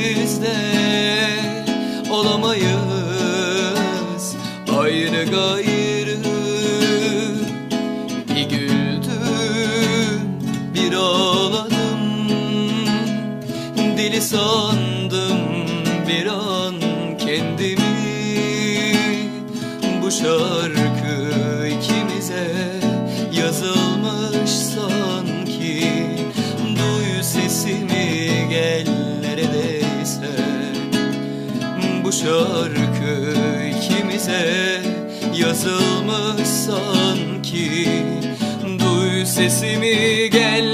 bizde olamayız. Ayrı gayrı bir güldüm bir ağladım. Deli sandım bir an kendimi. Bu şarkı ikimize yazılmış sanki. Duy sesimi. şarkı ikimize yazılmış sanki. Duy sesimi gel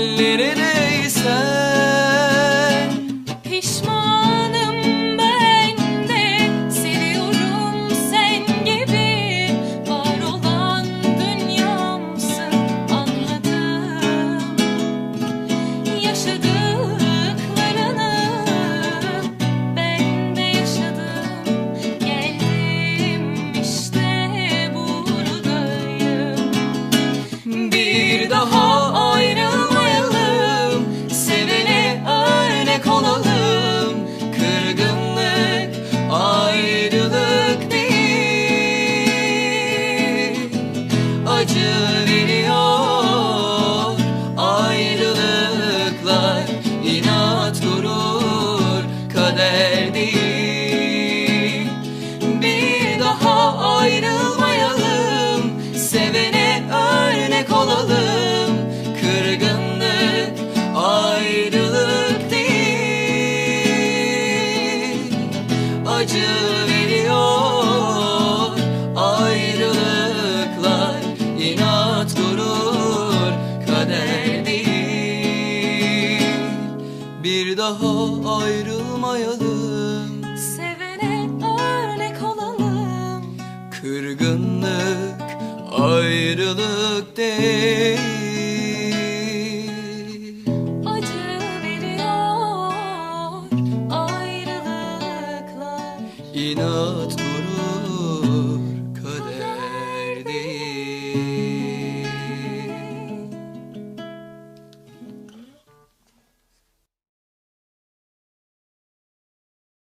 acı veriyor. Ayrılıklar inat gurur kader değil. Bir daha ayrılmayalım.